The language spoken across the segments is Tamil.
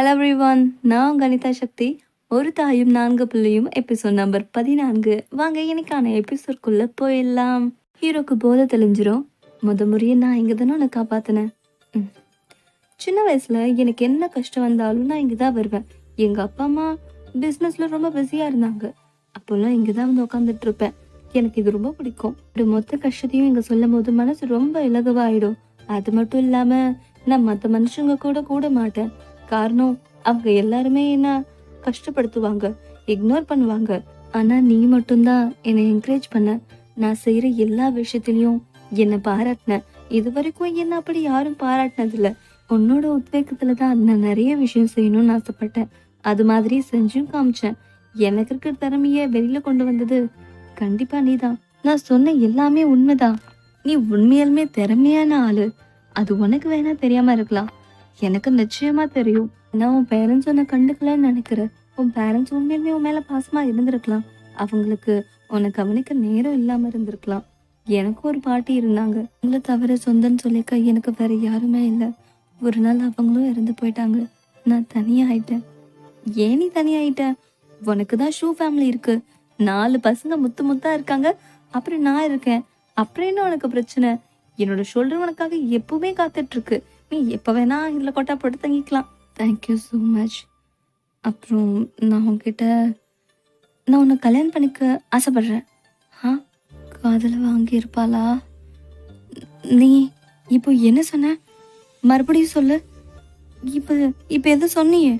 ஹலோ எவ்ரிவான் நான் கணிதா சக்தி. ஒரு தாயும் நான்கு பிள்ளையும் எபிசோட் நம்பர் பதினான்கு. வாங்க இன்னைக்கான எபிசோட்குள்ள போயிடலாம். ஹீரோக்கு போதை தெளிஞ்சிரும். முத முறையே நான் இங்கே தானே உன்னை காப்பாத்தினேன். ம். சின்ன வயசுல எனக்கு என்ன கஷ்டம் வந்தாலும் நான் இங்கே தான் வருவேன். எங்கள் அப்பா அம்மா பிஸ்னஸில் ரொம்ப பிஸியாக இருந்தாங்க. அப்போல்லாம் இங்கே தான் வந்து உட்காந்துட்டு இருப்பேன். எனக்கு இது ரொம்ப பிடிக்கும். ஒரு மொத்த கஷ்டத்தையும் இங்கே சொல்லும் போது மனசு ரொம்ப இலகுவாயிடும். அது மட்டும் இல்லாமல் நான் மற்ற மனுஷங்க கூட கூட மாட்டேன். காரணம் அவங்க எல்லாருமே என்ன கஷ்டப்படுத்துவாங்க இக்னோர் பண்ணுவாங்க. ஆனா நீ மட்டும்தான் என்னை என்கரேஜ் பண்ண. நான் செய்யற எல்லா விஷயத்திலயும் என்னை பாராட்டின. இது வரைக்கும் என்ன அப்படி யாரும் பாராட்டினதில்ல. உன்னோட உத்வேகத்துல தான் நான் நிறைய விஷயம் செய்யணும்னு ஆசைப்பட்டேன். அது மாதிரி செஞ்சும் காமிச்சேன். எனக்கு இருக்கிற திறமைய வெளியில கொண்டு வந்தது கண்டிப்பா நீதான். நான் சொன்ன எல்லாமே உண்மைதான். நீ உண்மையாலுமே திறமையான ஆளு. அது உனக்கு வேணா தெரியாம இருக்கலாம். எனக்கு நிச்சயமா தெரியும். நான் உன் பேரண்ட்ஸ் உன்னை கண்டுக்கலன்னு நினைக்கிறேன். உன் பேரண்ட்ஸ் உண்மையுமே உன் மேல பாசமா இருந்திருக்கலாம். அவங்களுக்கு உன்னை கவனிக்க நேரம் இல்லாம இருந்திருக்கலாம். எனக்கு ஒரு பாட்டி இருந்தாங்க. உங்களை தவிர சொந்தம்னு சொல்லிக்க எனக்கு வேற யாருமே இல்லை. ஒரு நாள் அவங்களும் இறந்து போயிட்டாங்க. நான் தனியாயிட்டேன். ஏன் நீ தனியாயிட்ட? உனக்கு தான் ஷூ ஃபேமிலி இருக்கு. நாலு பசங்க முத்து முத்தா இருக்காங்க. அப்புறம் நான் இருக்கேன். அப்புறம் என்ன உனக்கு பிரச்சனை? என்னோட ஷோல்டர் உனக்காக எப்பவுமே காத்துட்டு இருக்கு. எப்போ வேணா இதில் கொட்டா போட்டு தங்கிக்கலாம். தேங்க்யூ ஸோ மச் அப்புறம் நான் உங்ககிட்ட நான் உன்னை கல்யாணம் பண்ணிக்க ஆசைப்படுறேன். ஆ காதல வாங்கி இருப்பாளா? நீ இப்போ என்ன சொன்ன? மறுபடியும் சொல்லு. இப்போ இப்போ எது சொன்னியே?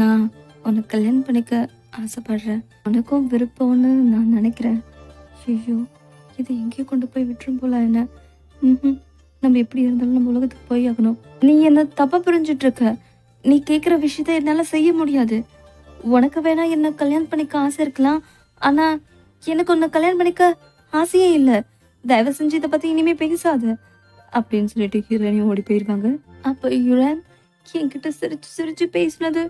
நான் உன்னை கல்யாணம் பண்ணிக்க ஆசைப்படுறேன். உனக்கும் விருப்பம்னு நான் நினைக்கிறேன். ஐயோ இது எங்கேயோ கொண்டு போய் விட்டுரும் போல என்ன? ம் நம்ம எப்படி இருந்தாலும் நம்ம உலகத்துக்கு போய் ஆகணும் நீ என்ன தப்பா புரிஞ்சிட்டு இருக்க நீ கேக்குற விஷயத்த என்னால செய்ய முடியாது. உனக்கு வேணா என்ன கல்யாணம் பண்ணிக்க ஆசை இருக்கலாம். ஆனா எனக்கு உன்னை கல்யாணம் பண்ணிக்க ஆசையே இல்ல. தயவு செஞ்சு இதை பத்தி இனிமே பேசாத. அப்படின்னு சொல்லிட்டு ஹீரோயினையும் ஓடி போயிருவாங்க அப்ப யுரன் என்கிட்ட சிரிச்சு சிரிச்சு பேசினது.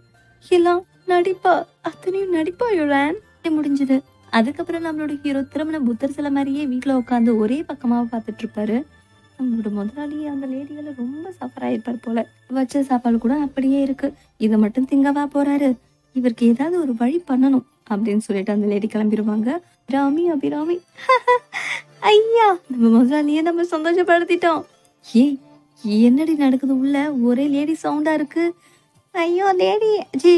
எல்லாம் நடிப்பா. அத்தனையும் நடிப்பா யுரன். முடிஞ்சது. அதுக்கப்புறம் நம்மளோட ஹீரோ திருமண புத்தர் சில மாதிரியே வீட்டுல உட்காந்து ஒரே பக்கமா பார்த்துட்டு இருப்பாரு நம்மளோட முதலாளி அந்த லேடியால ரொம்ப சஃபர் ஆயிருப்பார் போல. வச்ச சாப்பாடு கூட அப்படியே இருக்கு. இதை மட்டும் திங்கவா போறாரு. இவருக்கு ஏதாவது ஒரு வழி பண்ணணும் அப்படின்னு சொல்லிட்டு அந்த லேடி கிளம்பிடுவாங்க ராமி அபிராமி. ஐயா நம்ம முதலாளியே நம்ம சந்தோஷப்படுத்திட்டோம். ஏய் என்னடி நடக்குது உள்ள? ஒரே லேடி சவுண்டா இருக்கு. ஐயோ லேடி. ஜி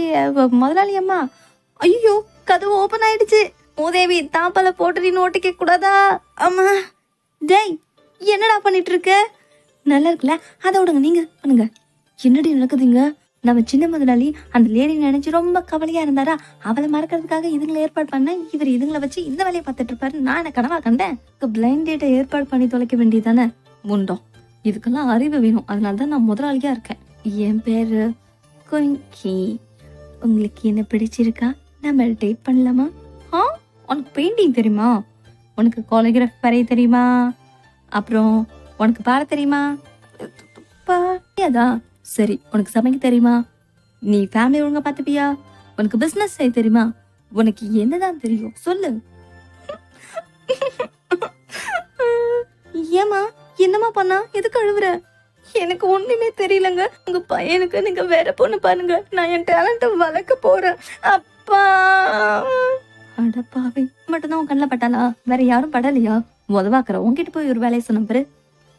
முதலாளி அம்மா. ஐயோ கதவு ஓபன் ஆயிடுச்சு. மூதேவி தாப்பால போட்டு நீ கேட்க கூடாதா ஆமா டேய் என்னடா பண்ணிட்டு இருக்க நல்லா இருக்குல்ல? அதை விடுங்க நீங்க பண்ணுங்க. என்னடி நடக்குதுங்க? நம்ம சின்ன முதலாளி அந்த லேடி நினைச்சு ரொம்ப கவலையா இருந்தாரா? அவளை மறக்கிறதுக்காக இதுங்களை ஏற்பாடு பண்ண இவர் இதுங்களை வச்சு இந்த வேலையை பார்த்துட்டு இருப்பாரு. நான் என்ன கனவா கண்டேன்? பிளைண்ட் டேட்டை ஏற்பாடு பண்ணி தொலைக்க வேண்டியதானே முண்டோம் இதுக்கெல்லாம் அறிவு வேணும். அதனால தான் நான் முதலாளியா இருக்கேன். என் பேரு குங்கி உங்களுக்கு என்ன பிடிச்சிருக்கா? நம்ம டேட் பண்ணலாமா? ஆ உனக்கு பெயிண்டிங் தெரியுமா? உனக்கு கோலோகிராஃப் வரைய தெரியுமா? அப்புறம் உனக்கு பாட தெரியுமா? பாடியாதா? சரி உனக்கு சமைக்க தெரியுமா? நீ ஃபேமிலி ஒழுங்கா பார்த்துப்பியா உனக்கு பிசினஸ் செய்ய தெரியுமா? உனக்கு என்னதான் தெரியும்? சொல்லு. ஏமா என்னம்மா பண்ணா? எதுக்கு அழுவுற? எனக்கு ஒண்ணுமே தெரியலங்க. உங்க பையனுக்கு நீங்க வேற பொண்ணு பாருங்க. நான் என் டேலண்ட வளர்க்க போறேன். அப்பா. அடப்பாவை மட்டும்தான் உன் கண்ணில் பட்டாளா? வேற யாரும் படலையா? உதவாக்குற உங்ககிட்ட போய் ஒரு வேலையை சொன்ன பாரு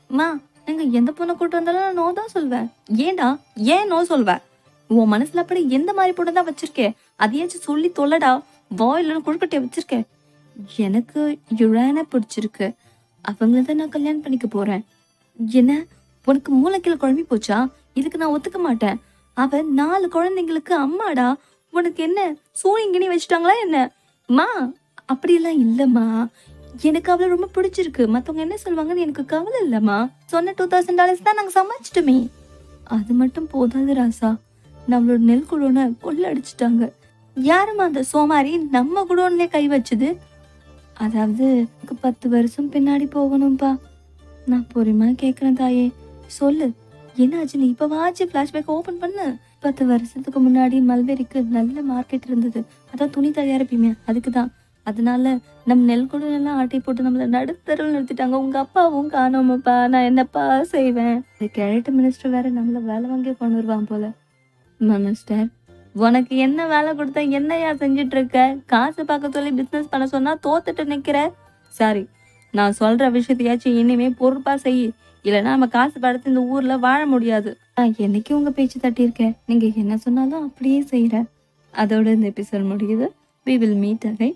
அம்மா நீங்க எந்த பொண்ணை கூட்டு வந்தாலும் நான் நோ தான் சொல்வேன். ஏன்டா ஏன் நோ சொல்வேன் உன் மனசுல அப்படி எந்த மாதிரி பொண்ணு தான் வச்சிருக்கே? அதையாச்சும் சொல்லி தொல்லடா. வாயில குழுக்கட்டைய வச்சிருக்கேன் எனக்கு யுரான பிடிச்சிருக்கு. அவங்கள தான் நான் கல்யாணம் பண்ணிக்க போறேன். என்ன? உனக்கு மூளைக்கீழ குழம்பி போச்சா? இதுக்கு நான் ஒத்துக்க மாட்டேன். அவ நாலு குழந்தைங்களுக்கு அம்மாடா. உனக்கு என்ன? சூரியங்கினி வச்சுட்டாங்களா என்ன? மா அப்படியெல்லாம் இல்லம்மா. எனக்கு அவளை ரொம்ப பிடிச்சிருக்கு. மத்தவங்க என்ன சொல்லுவாங்கன்னு எனக்கு கவலை இல்லம்மா. சொன்ன டூ தௌசண்ட் டாலர்ஸ் தான் நாங்க சமாளிச்சிட்டோமே. அது மட்டும் போதாது ராசா. நம்மளோட நெல் குடோனை கொள்ள அடிச்சிட்டாங்க யாரும்மா அந்த சோமாரி நம்ம குடோன்லயே கை வச்சது? அதாவது எனக்கு பத்து வருஷம் பின்னாடி போகணும்பா. நான் பொறுமையா கேக்குறேன் தாயே. சொல்லு. என்னாச்சு? நீ இப்ப வாச்சு பிளாஷ்பேக் ஓபன் பண்ணு. பத்து வருஷத்துக்கு முன்னாடி மல்பெரிக்கு நல்ல மார்க்கெட் இருந்தது. அதான் துணி தயாரிப்பீங்க. அதுக்கு தான் அதனால நம்ம நெல் எல்லாம் ஆட்டி போட்டு நம்மள நடுத்தரவு நிறுத்திட்டாங்க. உங்க அப்பாவும் காணோமப்பா நான் என்னப்பா செய்வேன்? இந்த கேரட் மினிஸ்டர் வேற நம்மள வேலை வாங்கி கொண்டு வருவான் போல. மினிஸ்டர் உனக்கு என்ன வேலை கொடுத்தா என்னையா செஞ்சுட்டு இருக்க காசு பார்க்க சொல்லி பிசினஸ் பண்ண சொன்னா தோத்துட்டு நிக்கிற? சாரி நான் சொல்ற விஷயத்தையாச்சும் இனிமே பொறுப்பா செய். இல்லைன்னா நம்ம காசு படுத்து இந்த ஊர்ல வாழ முடியாது. நான் என்னைக்கு உங்க பேச்சு தட்டியிருக்கேன்? நீங்க என்ன சொன்னாலும் அப்படியே செய்யற. அதோட இந்த எபிசோட் முடியுது. We will meet again